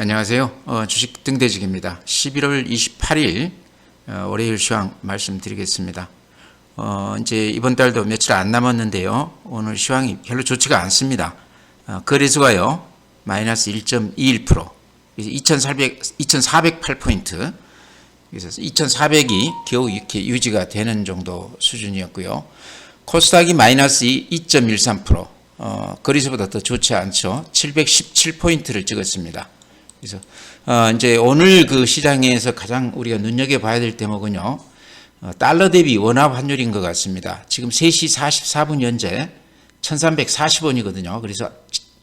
안녕하세요. 어, 주식 등대직입니다. 11월 28일 어, 월요일 시황 말씀드리겠습니다. 어, 이제 이번 달도 며칠 안 남았는데요. 오늘 시황이 별로 좋지가 않습니다. 어, 거래수가요 마이너스 1.21%, 2,400 2,408포인트. 그래서 2,400이 겨우 이렇게 유지가 되는 정도 수준이었고요. 코스닥이 마이너스 2.13%, 어, 거래수보다 더 좋지 않죠. 717포인트를 찍었습니다. 그래서 어, 이제 오늘 그 시장에서 가장 우리가 눈여겨 봐야 될 대목은요. 어, 달러 대비 원화 환율인 것 같습니다. 지금 3시 44분 현재 1340원이거든요. 그래서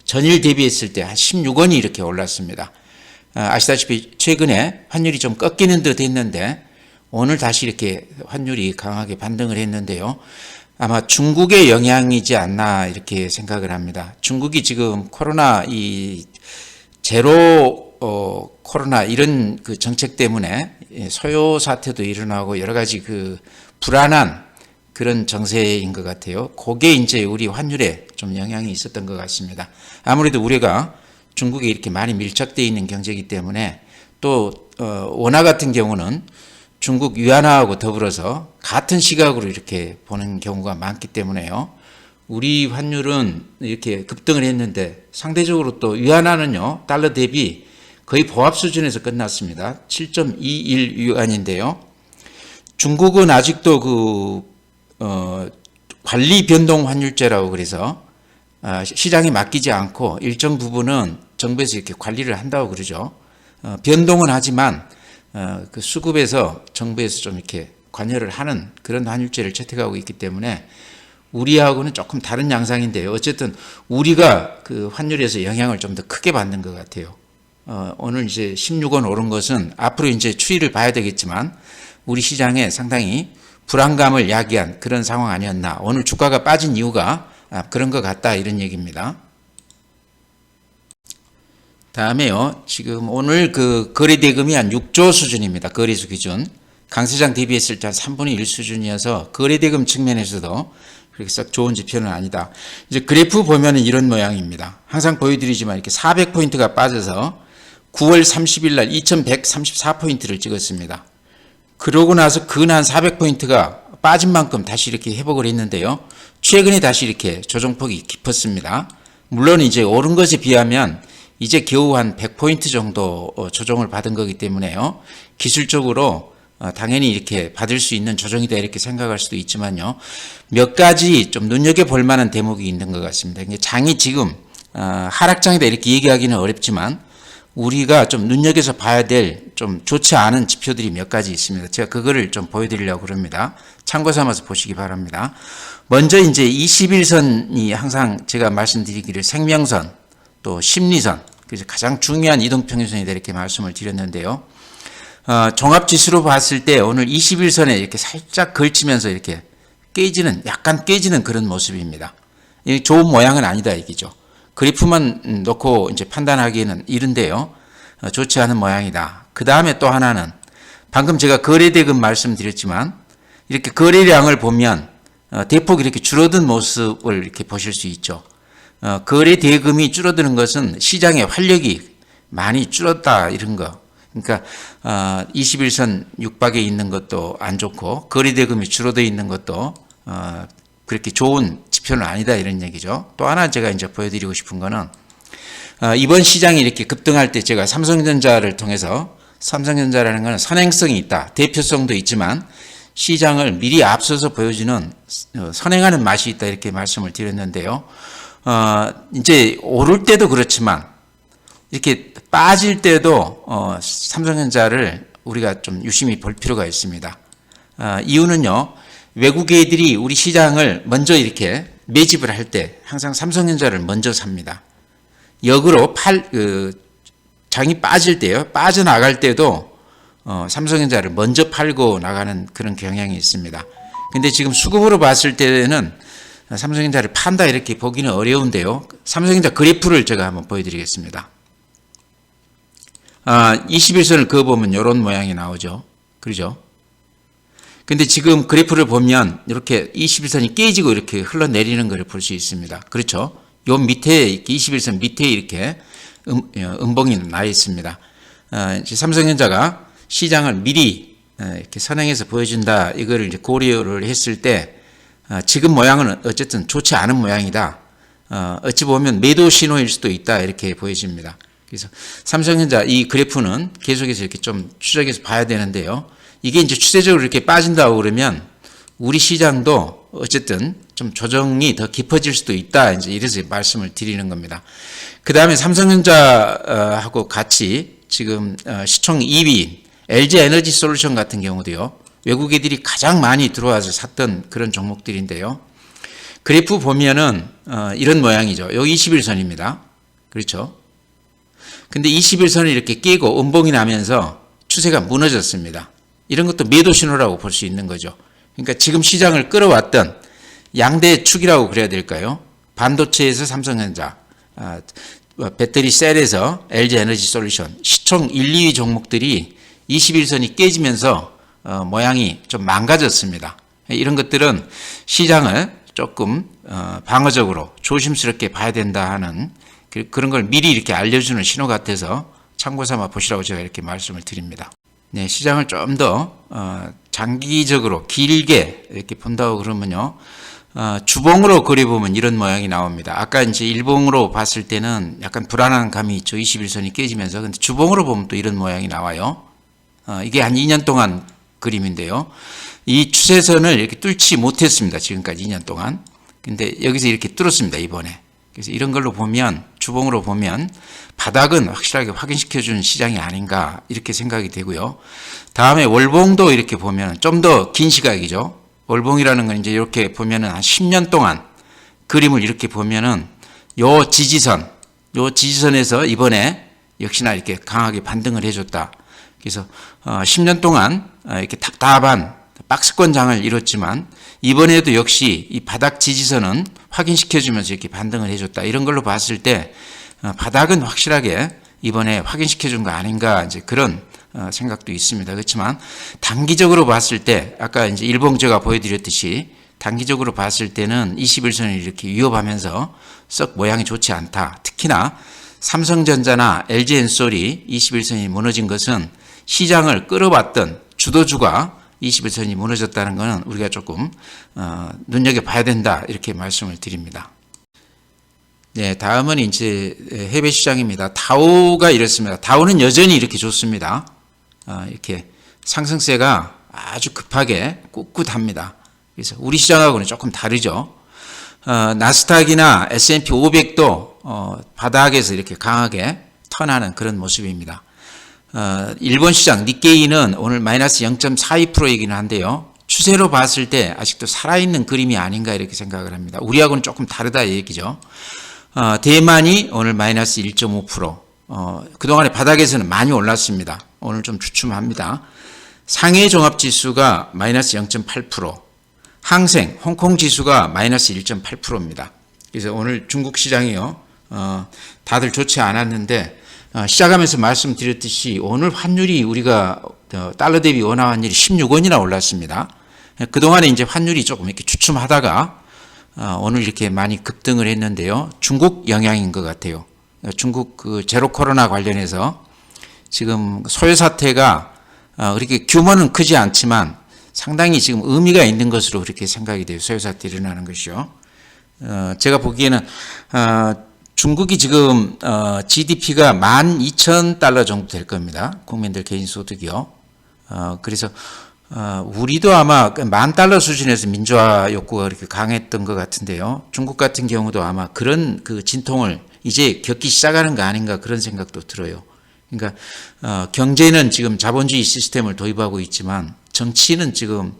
전일 대비했을 때 한 16원이 이렇게 올랐습니다. 어, 아시다시피 최근에 환율이 좀 꺾이는 듯 했는데 오늘 다시 이렇게 환율이 강하게 반등을 했는데요. 아마 중국의 영향이지 않나 이렇게 생각을 합니다. 중국이 지금 코로나 이 제로 어, 코로나 이런 그 정책 때문에 예, 소요 사태도 일어나고 여러 가지 그 불안한 그런 정세인 것 같아요. 그게 이제 우리 환율에 좀 영향이 있었던 것 같습니다. 아무래도 우리가 중국에 이렇게 많이 밀착되어 있는 경제이기 때문에 또 어, 원화 같은 경우는 중국 위안화하고 더불어서 같은 시각으로 이렇게 보는 경우가 많기 때문에요. 우리 환율은 이렇게 급등을 했는데 상대적으로 또 위안화는요 달러 대비 거의 보합 수준에서 끝났습니다. 7.21 위안인데요. 중국은 아직도 그 어, 관리 변동 환율제라고 그래서 아, 시장에 맡기지 않고 일정 부분은 정부에서 이렇게 관리를 한다고 그러죠. 어, 변동은 하지만 어, 그 수급에서 정부에서 좀 이렇게 관여를 하는 그런 환율제를 채택하고 있기 때문에 우리하고는 조금 다른 양상인데요. 어쨌든 우리가 그 환율에서 영향을 좀 더 크게 받는 것 같아요. 어, 오늘 이제 16원 오른 것은 앞으로 이제 추이를 봐야 되겠지만 우리 시장에 상당히 불안감을 야기한 그런 상황 아니었나. 오늘 주가가 빠진 이유가 아, 그런 것 같다 이런 얘기입니다. 다음에요. 지금 오늘 그 거래 대금이 한 6조 수준입니다. 거래수 기준. 강세장 대비했을 때 한 3분의 1 수준이어서 거래 대금 측면에서도 그렇게 썩 좋은 지표는 아니다. 이제 그래프 보면은 이런 모양입니다. 항상 보여드리지만 이렇게 400포인트가 빠져서 9월 30일 날 2134포인트를 찍었습니다. 그러고 나서 근한 400포인트가 빠진 만큼 다시 이렇게 회복을 했는데요. 최근에 다시 이렇게 조정폭이 깊었습니다. 물론 이제 오른 것에 비하면 이제 겨우 한 100포인트 정도 어, 조정을 받은 거기 때문에요. 기술적으로 어, 당연히 이렇게 받을 수 있는 조정이다 이렇게 생각할 수도 있지만요. 몇 가지 좀 눈여겨볼 만한 대목이 있는 것 같습니다. 장이 지금 어, 하락장이다 이렇게 얘기하기는 어렵지만 우리가 좀 눈여겨서 봐야 될 좀 좋지 않은 지표들이 몇 가지 있습니다. 제가 그거를 좀 보여드리려고 그럽니다. 참고 삼아서 보시기 바랍니다. 먼저 이제 21선이 항상 제가 말씀드리기를 생명선 또 심리선 그래서 가장 중요한 이동평균선이다 이렇게 말씀을 드렸는데요. 어, 종합지수로 봤을 때 오늘 21선에 이렇게 살짝 걸치면서 이렇게 깨지는 약간 깨지는 그런 모습입니다. 이 좋은 모양은 아니다 이기죠. 그래프만 놓고 이제 판단하기에는 이른데요. 어, 좋지 않은 모양이다. 그 다음에 또 하나는 방금 제가 거래대금 말씀드렸지만 이렇게 거래량을 보면 어, 대폭 이렇게 줄어든 모습을 이렇게 보실 수 있죠. 어, 거래 대금이 줄어드는 것은 시장의 활력이 많이 줄었다 이런 거. 그러니까 어, 21선 육박에 있는 것도 안 좋고 거래 대금이 줄어들 있는 것도 어, 그렇게 좋은 지표는 아니다 이런 얘기죠. 또 하나 제가 이제 보여드리고 싶은 거는 어, 이번 시장이 이렇게 급등할 때 제가 삼성전자를 통해서 삼성전자라는 것은 선행성이 있다. 대표성도 있지만 시장을 미리 앞서서 보여주는 어, 선행하는 맛이 있다 이렇게 말씀을 드렸는데요. 어, 이제 오를 때도 그렇지만 이렇게 빠질 때도 어, 삼성전자를 우리가 좀 유심히 볼 필요가 있습니다. 어, 이유는요. 외국인들이 우리 시장을 먼저 이렇게 매집을 할 때 항상 삼성전자를 먼저 삽니다. 역으로 팔, 그, 장이 빠질 때요. 빠져나갈 때도 어, 삼성전자를 먼저 팔고 나가는 그런 경향이 있습니다. 근데 지금 수급으로 봤을 때는 삼성전자를 판다 이렇게 보기는 어려운데요. 삼성전자 그래프를 제가 한번 보여드리겠습니다. 아, 21선을 그어보면 이런 모양이 나오죠. 그러죠? 근데 지금 그래프를 보면 이렇게 21선이 깨지고 이렇게 흘러내리는 것을 볼 수 있습니다. 그렇죠? 요 밑에, 21선 밑에 이렇게 음, 어, 음봉이 나 있습니다. 어, 삼성전자가 시장을 미리 어, 이렇게 선행해서 보여준다. 이거를 이제 고려를 했을 때 어, 지금 모양은 어쨌든 좋지 않은 모양이다. 어, 어찌 보면 매도 신호일 수도 있다. 이렇게 보여집니다. 그래서 삼성전자 이 그래프는 계속해서 이렇게 좀 추적해서 봐야 되는데요. 이게 이제 추세적으로 이렇게 빠진다고 그러면 우리 시장도 어쨌든 좀 조정이 더 깊어질 수도 있다. 이제 이래서 말씀을 드리는 겁니다. 그 다음에 삼성전자하고 같이 지금 어, 시총 2위 LG 에너지 솔루션 같은 경우도요. 외국 애들이 가장 많이 들어와서 샀던 그런 종목들인데요. 그래프 보면은 어, 이런 모양이죠. 여기 21선입니다. 그렇죠? 근데 21선을 이렇게 깨고 음봉이 나면서 추세가 무너졌습니다. 이런 것도 매도 신호라고 볼 수 있는 거죠. 그러니까 지금 시장을 끌어왔던 양대 축이라고 그래야 될까요? 반도체에서 삼성전자, 아, 배터리 셀에서 LG 에너지 솔루션, 시총 1, 2위 종목들이 21선이 깨지면서 어, 모양이 좀 망가졌습니다. 이런 것들은 시장을 조금 어, 방어적으로 조심스럽게 봐야 된다 하는 그- 그런 걸 미리 이렇게 알려주는 신호 같아서 참고 삼아 보시라고 제가 이렇게 말씀을 드립니다. 네, 시장을 좀더 어, 장기적으로 길게 이렇게 본다고 그러면요. 어, 주봉으로 그려보면 이런 모양이 나옵니다. 아까 이제 일봉으로 봤을 때는 약간 불안한 감이 있죠. 21선이 깨지면서. 근데 주봉으로 보면 또 이런 모양이 나와요. 어, 이게 한 2년 동안 그림인데요. 이 추세선을 이렇게 뚫지 못했습니다. 지금까지 2년 동안. 근데 여기서 이렇게 뚫었습니다. 이번에. 그래서 이런 걸로 보면 주봉으로 보면 바닥은 확실하게 확인시켜 주는 시장이 아닌가 이렇게 생각이 되고요. 다음에 월봉도 이렇게 보면 좀 더 긴 시각이죠. 월봉이라는 건 이제 이렇게 보면은 한 10년 동안 그림을 이렇게 보면은 요 지지선, 요 지지선에서 이번에 역시나 이렇게 강하게 반등을 해줬다. 그래서 어, 10년 동안 어, 이렇게 답답한 박스권 장을 이뤘지만 이번에도 역시 이 바닥 지지선은 확인시켜주면서 이렇게 반등을 해줬다. 이런 걸로 봤을 때 어, 바닥은 확실하게 이번에 확인시켜준 거 아닌가 이제 그런 어, 생각도 있습니다. 그렇지만 단기적으로 봤을 때 아까 이제 일봉 제가 보여드렸듯이 단기적으로 봤을 때는 21선이 이렇게 위협하면서 썩 모양이 좋지 않다. 특히나 삼성전자나 LG엔솔이 21선이 무너진 것은 시장을 끌어봤던 주도주가 21선이 무너졌다는 것은 우리가 조금 어, 눈여겨봐야 된다 이렇게 말씀을 드립니다. 네, 다음은 이제 해외 시장입니다. 다우가 이렇습니다. 다우는 여전히 이렇게 좋습니다. 어, 이렇게 상승세가 아주 급하게 꿋꿋합니다. 그래서 우리 시장하고는 조금 다르죠. 어, 나스닥이나 S&P 500도 어, 바닥에서 이렇게 강하게 턴하는 그런 모습입니다. 어, 일본 시장 니케이는 오늘 마이너스 0.42%이기는 한데요. 추세로 봤을 때 아직도 살아있는 그림이 아닌가 이렇게 생각을 합니다. 우리하고는 조금 다르다 이 얘기죠. 어, 대만이 오늘 마이너스 1.5%. 어, 그동안에 바닥에서는 많이 올랐습니다. 오늘 좀 주춤합니다. 상해 종합지수가 마이너스 0.8%. 항생, 홍콩 지수가 마이너스 1.8%입니다. 그래서 오늘 중국 시장이요, 어, 다들 좋지 않았는데, 어, 시작하면서 말씀드렸듯이 오늘 환율이 우리가 어, 달러 대비 원화 환율이 16원이나 올랐습니다. 그동안에 이제 환율이 조금 이렇게 주춤하다가 어, 오늘 이렇게 많이 급등을 했는데요. 중국 영향인 것 같아요. 어, 중국 그 제로 코로나 관련해서 지금 소요 사태가 어, 그렇게 규모는 크지 않지만 상당히 지금 의미가 있는 것으로 그렇게 생각이 돼요. 소요 사태 일어나는 것이요. 어, 제가 보기에는 어, 중국이 지금 어, GDP가 12,000달러 정도 될 겁니다. 국민들 개인 소득이요. 어, 그래서 어, 우리도 아마 그만 달러 수준에서 민주화 욕구가 그렇게 강했던 것 같은데요. 중국 같은 경우도 아마 그런 그 진통을 이제 겪기 시작하는 거 아닌가 그런 생각도 들어요. 그러니까 어, 경제는 지금 자본주의 시스템을 도입하고 있지만 정치는 지금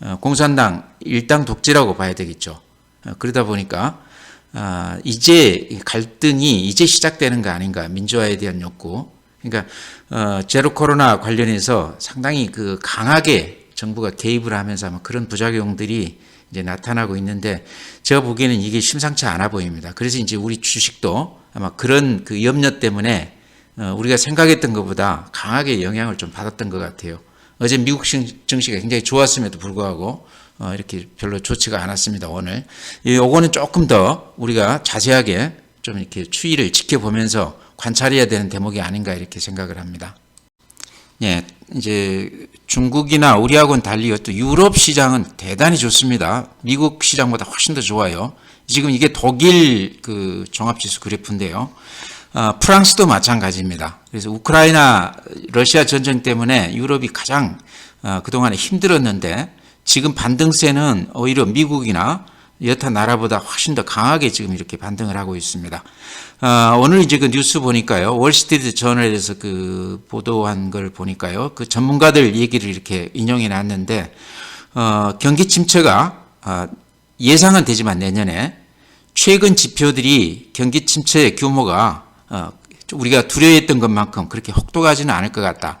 어, 공산당 일당 독재라고 봐야 되겠죠. 어, 그러다 보니까 아, 이제 이 갈등이 이제 시작되는 거 아닌가 민주화에 대한 욕구. 그러니까 어, 제로 코로나 관련해서 상당히 그 강하게 정부가 개입을 하면서 아마 그런 부작용들이 이제 나타나고 있는데 제가 보기에는 이게 심상치 않아 보입니다. 그래서 이제 우리 주식도 아마 그런 그 염려 때문에 어, 우리가 생각했던 것보다 강하게 영향을 좀 받았던 것 같아요. 어제 미국 증- 증시가 굉장히 좋았음에도 불구하고 어, 이렇게 별로 좋지가 않았습니다. 오늘 이 요거는 조금 더 우리가 자세하게 좀 이렇게 추이를 지켜보면서 관찰해야 되는 대목이 아닌가 이렇게 생각을 합니다. 예, 이제 중국이나 우리하고는 달리 또 유럽 시장은 대단히 좋습니다. 미국 시장보다 훨씬 더 좋아요. 지금 이게 독일 그 종합지수 그래프인데요. 아, 프랑스도 마찬가지입니다. 그래서 우크라이나 러시아 전쟁 때문에 유럽이 가장 아, 그동안에 힘들었는데 지금 반등세는 오히려 미국이나 여타 나라보다 훨씬 더 강하게 지금 이렇게 반등을 하고 있습니다. 아, 오늘 이제 그 뉴스 보니까요. 월스트리트 저널에서 그 보도한 걸 보니까요. 그 전문가들 얘기를 이렇게 인용해 놨는데, 어, 경기 침체가 아, 예상은 되지만 내년에 최근 지표들이 경기 침체의 규모가 어, 우리가 두려워했던 것만큼 그렇게 혹독하지는 않을 것 같다.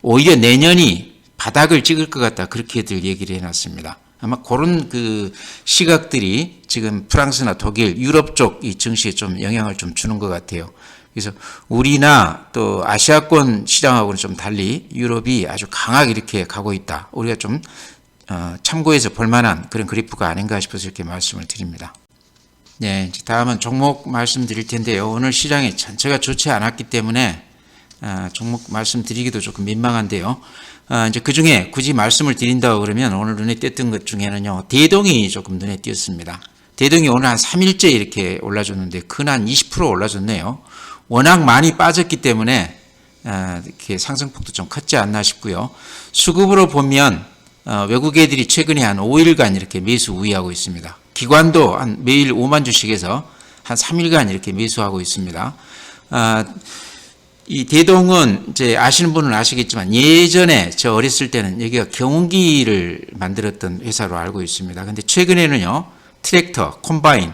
오히려 내년이 바닥을 찍을 것 같다. 그렇게들 얘기를 해놨습니다. 아마 그런 그 시각들이 지금 프랑스나 독일, 유럽 쪽 이 증시에 좀 영향을 좀 주는 것 같아요. 그래서 우리나 또 아시아권 시장하고는 좀 달리 유럽이 아주 강하게 이렇게 가고 있다. 우리가 좀 어, 참고해서 볼만한 그런 그래프가 아닌가 싶어서 이렇게 말씀을 드립니다. 네, 다음은 종목 말씀드릴 텐데요. 오늘 시장이 전체가 좋지 않았기 때문에 아, 종목 말씀드리기도 조금 민망한데요. 아, 이제 그 중에 굳이 말씀을 드린다고 그러면 오늘 눈에 띄었던 것 중에는요, 대동이 조금 눈에 띄었습니다. 대동이 오늘 한 3일째 이렇게 올라줬는데, 큰한20% 올라줬네요. 워낙 많이 빠졌기 때문에, 아, 이렇게 상승폭도 좀 컸지 않나 싶고요. 수급으로 보면, 어, 외국 애들이 최근에 한 5일간 이렇게 매수 우위하고 있습니다. 기관도 한 매일 5만 주씩해서 한 3일간 이렇게 매수하고 있습니다. 아, 이 대동은 이제 아시는 분은 아시겠지만 예전에 저 어렸을 때는 여기가 경운기를 만들었던 회사로 알고 있습니다. 근데 최근에는요 트랙터, 콤바인,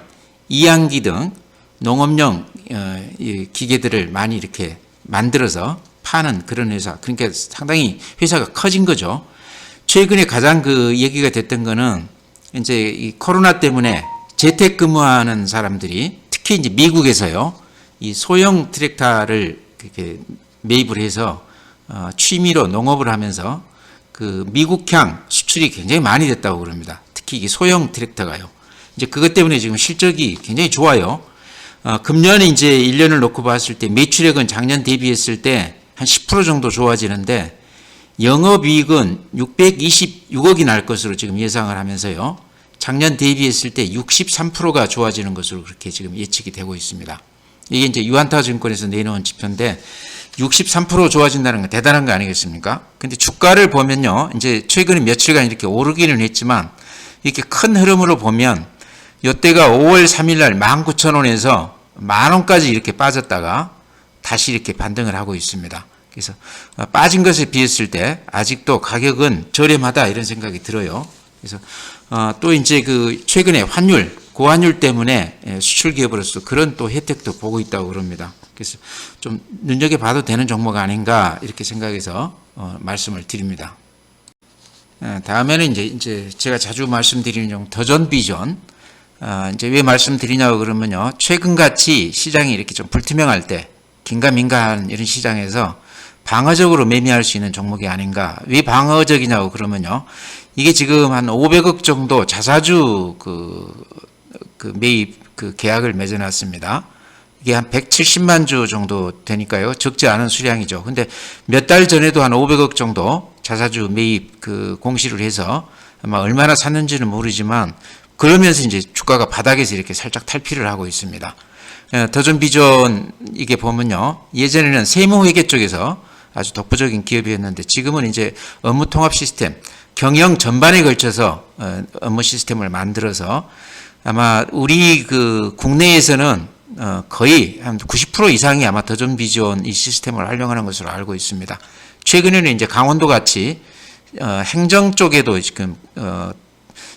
이양기 등 농업용 어, 이 기계들을 많이 이렇게 만들어서 파는 그런 회사. 그러니까 상당히 회사가 커진 거죠. 최근에 가장 그 얘기가 됐던 거는 이제 이 코로나 때문에 재택 근무하는 사람들이 특히 이제 미국에서요 이 소형 트랙터를 이렇게 매입을 해서 어, 취미로 농업을 하면서 그 미국향 수출이 굉장히 많이 됐다고 그럽니다. 특히 이 소형 트랙터가요. 이제 그것 때문에 지금 실적이 굉장히 좋아요. 어, 금년에 이제 1년을 놓고 봤을 때 매출액은 작년 대비했을 때 한 10% 정도 좋아지는데 영업이익은 626억이 날 것으로 지금 예상을 하면서요. 작년 대비했을 때 63%가 좋아지는 것으로 그렇게 지금 예측이 되고 있습니다. 이게 이제 유한타 증권에서 내놓은 지표인데 63% 좋아진다는 건 대단한 거 아니겠습니까? 근데 주가를 보면요. 이제 최근에 며칠간 이렇게 오르기는 했지만 이렇게 큰 흐름으로 보면 이때가 5월 3일 날 19,000원에서 만 원까지 이렇게 빠졌다가 다시 이렇게 반등을 하고 있습니다. 그래서 빠진 것에 비했을 때 아직도 가격은 저렴하다 이런 생각이 들어요. 그래서 어, 또 이제 그 최근에 환율 고환율 때문에 예, 수출 기업으로서 그런 또 혜택도 보고 있다고 그럽니다. 그래서 좀 눈여겨 봐도 되는 종목 아닌가 이렇게 생각해서 어, 말씀을 드립니다. 어, 다음에는 이제 이제 제가 자주 말씀드리는 종 더전 비전. 어, 이제 왜 말씀드리냐고 그러면요. 최근같이 시장이 이렇게 좀 불투명할 때 긴가민가한 이런 시장에서 방어적으로 매매할 수 있는 종목이 아닌가. 왜 방어적이냐고 그러면요. 이게 지금 한 500억 정도 자사주 그, 그 매입 그 계약을 맺어놨습니다. 이게 한 170만 주 정도 되니까요. 적지 않은 수량이죠. 근데 몇 달 전에도 한 500억 정도 자사주 매입 그 공시를 해서 아마 얼마나 샀는지는 모르지만 그러면서 이제 주가가 바닥에서 이렇게 살짝 탈피를 하고 있습니다. 어, 더전 비전 이게 보면요. 예전에는 세무회계 쪽에서 아주 독보적인 기업이었는데 지금은 이제 업무 통합 시스템, 경영 전반에 걸쳐서 어, 업무 시스템을 만들어서 아마 우리 그 국내에서는 어, 거의 한 90% 이상이 아마 더전 비전 이 시스템을 활용하는 것으로 알고 있습니다. 최근에는 이제 강원도 같이 어, 행정 쪽에도 지금 어,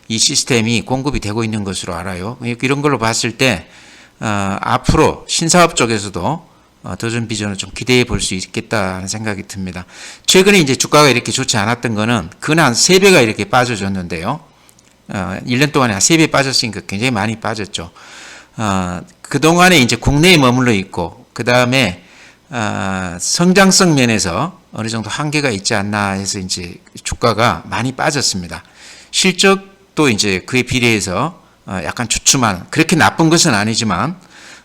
이 시스템이 공급이 되고 있는 것으로 알아요. 이런 걸로 봤을 때 어, 앞으로 신사업 쪽에서도 어, 더전 비전을 좀 기대해 볼 수 있겠다는 생각이 듭니다. 최근에 이제 주가가 이렇게 좋지 않았던 거는 근한 3배가 이렇게 빠져줬는데요. 어, 1년 동안에 한 3배 빠졌으니까 굉장히 많이 빠졌죠. 어, 그동안에 이제 국내에 머물러 있고, 그 다음에, 어, 성장성 면에서 어느 정도 한계가 있지 않나 해서 이제 주가가 많이 빠졌습니다. 실적도 이제 그에 비례해서 어, 약간 주춤한, 그렇게 나쁜 것은 아니지만,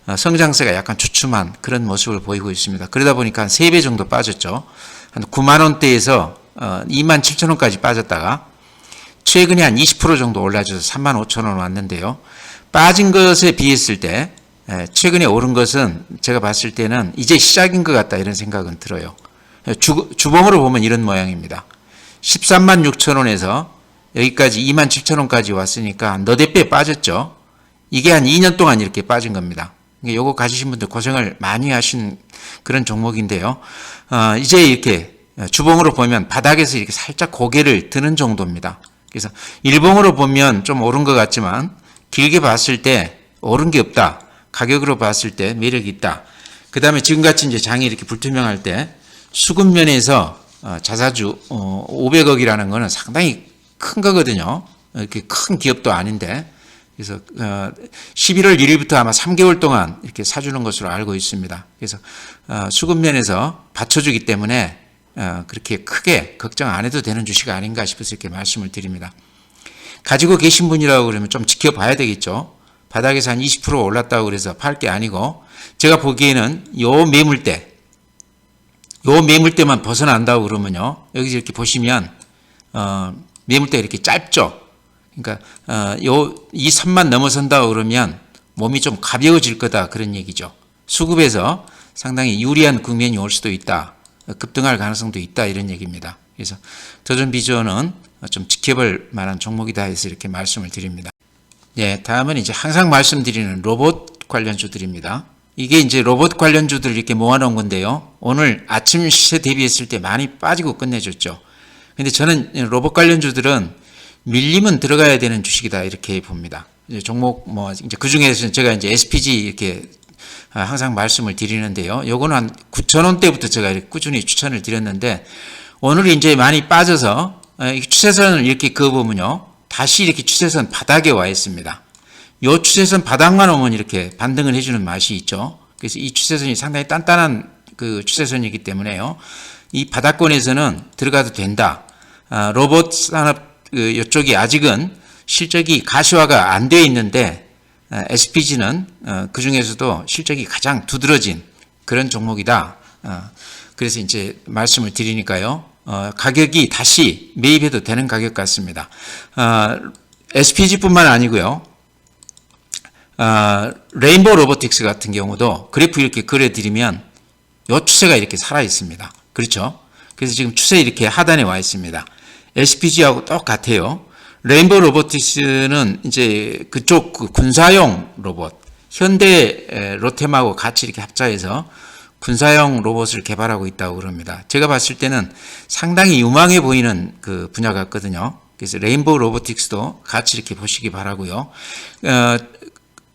어, 성장세가 약간 주춤한 그런 모습을 보이고 있습니다. 그러다 보니까 한 3배 정도 빠졌죠. 한 9만 원대에서 어, 2만 7천 원까지 빠졌다가 최근에 한 20% 정도 올라져서 3만 5천 원 왔는데요. 빠진 것에 비했을 때 에, 최근에 오른 것은 제가 봤을 때는 이제 시작인 것 같다 이런 생각은 들어요. 주, 주봉으로 보면 이런 모양입니다. 13만 6천 원에서 여기까지 2만 7천 원까지 왔으니까 너댓 배 빠졌죠. 이게 한 2년 동안 이렇게 빠진 겁니다. 이게 요거 가지신 분들 고생을 많이 하신 그런 종목인데요. 어, 이제 이렇게 주봉으로 보면 바닥에서 이렇게 살짝 고개를 드는 정도입니다. 그래서 일봉으로 보면 좀 오른 것 같지만 길게 봤을 때 오른 게 없다. 가격으로 봤을 때 매력이 있다. 그 다음에 지금같이 이제 장이 이렇게 불투명할 때 수급 면에서 어, 자사주 어, 500억이라는 거는 상당히 큰 거거든요. 이렇게 큰 기업도 아닌데 그래서 어, 11월 1일부터 아마 3개월 동안 이렇게 사주는 것으로 알고 있습니다. 그래서 어, 수급 면에서 받쳐주기 때문에 어, 그렇게 크게 걱정 안 해도 되는 주식 아닌가 싶어서 이렇게 말씀을 드립니다. 가지고 계신 분이라고 그러면 좀 지켜봐야 되겠죠. 바닥에서 한 20% 올랐다고 그래서 팔 게 아니고 제가 보기에는 요 매물대 요 매물대만 벗어난다고 그러면요. 여기서 이렇게 보시면 어, 매물대가 이렇게 짧죠. 그러니까 어, 요이 선만 넘어선다고 그러면 몸이 좀 가벼워질 거다 그런 얘기죠. 수급에서 상당히 유리한 국면이 올 수도 있다. 급등할 가능성도 있다 이런 얘기입니다. 그래서 도전 비전은 좀 지켜볼 만한 종목이다 해서 이렇게 말씀을 드립니다. 네, 다음은 이제 항상 말씀드리는 로봇 관련주들입니다. 이게 이제 로봇 관련주들 이렇게 모아놓은 건데요. 오늘 아침 시세 대비했을 때 많이 빠지고 끝내줬죠. 근데 저는 로봇 관련주들은 밀리면 들어가야 되는 주식이다 이렇게 봅니다. 종목 뭐 이제 그 중에서 제가 이제 SPG 이렇게 항상 말씀을 드리는데요. 요거는 한 9천 원대부터 제가 꾸준히 추천을 드렸는데 오늘 이제 많이 빠져서 추세선을 이렇게 그어보면요. 다시 이렇게 추세선 바닥에 와 있습니다. 요 추세선 바닥만 오면 이렇게 반등을 해주는 맛이 있죠. 그래서 이 추세선이 상당히 단단한 그 추세선이기 때문에요. 이 바닥권에서는 들어가도 된다. 아, 로봇 산업 그 이쪽이 아직은 실적이 가시화가 안 되어 있는데 SPG는 어, 그 중에서도 실적이 가장 두드러진 그런 종목이다. 어, 그래서 이제 말씀을 드리니까요. 어, 가격이 다시 매입해도 되는 가격 같습니다. SPG뿐만 아니고요. 레인보우 로보틱스 같은 경우도 그래프 이렇게 그려드리면 요 추세가 이렇게 살아 있습니다. 그렇죠? 그래서 지금 추세 이렇게 하단에 와 있습니다. SPG하고 똑같아요. 레인보우 로보틱스는 이제 그쪽 그 군사용 로봇, 현대 로템하고 같이 이렇게 합작해서 군사용 로봇을 개발하고 있다고 그럽니다. 제가 봤을 때는 상당히 유망해 보이는 그 분야 같거든요. 그래서 레인보우 로보틱스도 같이 이렇게 보시기 바라고요. 어,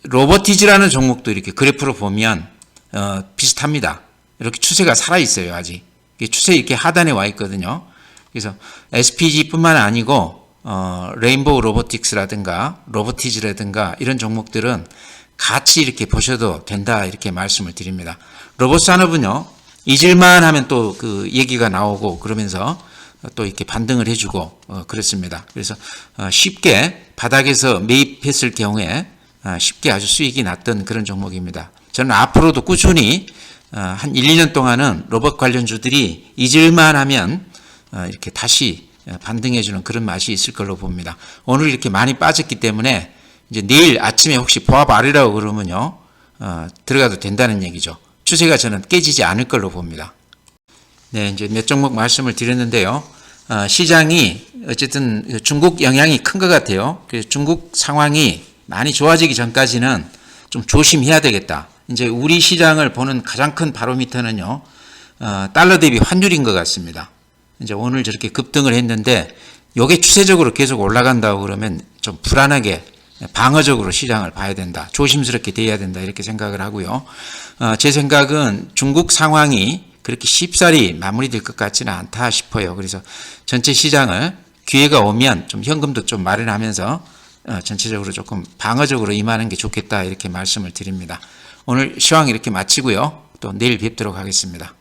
로보티즈라는 종목도 이렇게 그래프로 보면 어, 비슷합니다. 이렇게 추세가 살아 있어요 아직. 추세 이렇게 하단에 와 있거든요. 그래서 SPG뿐만 아니고 어, 레인보우 로보틱스라든가 로보티즈라든가 이런 종목들은 같이 이렇게 보셔도 된다 이렇게 말씀을 드립니다. 로봇 산업은요 잊을만 하면 또 그 얘기가 나오고 그러면서 또 이렇게 반등을 해주고 어, 그렇습니다. 그래서 어, 쉽게 바닥에서 매입했을 경우에 어, 쉽게 아주 수익이 났던 그런 종목입니다. 저는 앞으로도 꾸준히 어, 한 1, 2년 동안은 로봇 관련주들이 잊을만 하면 어, 이렇게 다시 반등해주는 그런 맛이 있을 걸로 봅니다. 오늘 이렇게 많이 빠졌기 때문에 이제 내일 아침에 혹시 보합 아래라고 그러면요, 어, 들어가도 된다는 얘기죠. 추세가 저는 깨지지 않을 걸로 봅니다. 네, 이제 몇 종목 말씀을 드렸는데요. 어, 시장이 어쨌든 중국 영향이 큰 것 같아요. 그래서 중국 상황이 많이 좋아지기 전까지는 좀 조심해야 되겠다. 이제 우리 시장을 보는 가장 큰 바로미터는요, 어, 달러 대비 환율인 것 같습니다. 이제 오늘 저렇게 급등을 했는데 요게 추세적으로 계속 올라간다고 그러면 좀 불안하게 방어적으로 시장을 봐야 된다. 조심스럽게 돼야 된다. 이렇게 생각을 하고요. 어, 제 생각은 중국 상황이 그렇게 쉽사리 마무리될 것 같지는 않다 싶어요. 그래서 전체 시장을 기회가 오면 좀 현금도 좀 마련하면서 어, 전체적으로 조금 방어적으로 임하는 게 좋겠다. 이렇게 말씀을 드립니다. 오늘 시황 이렇게 마치고요. 또 내일 뵙도록 하겠습니다.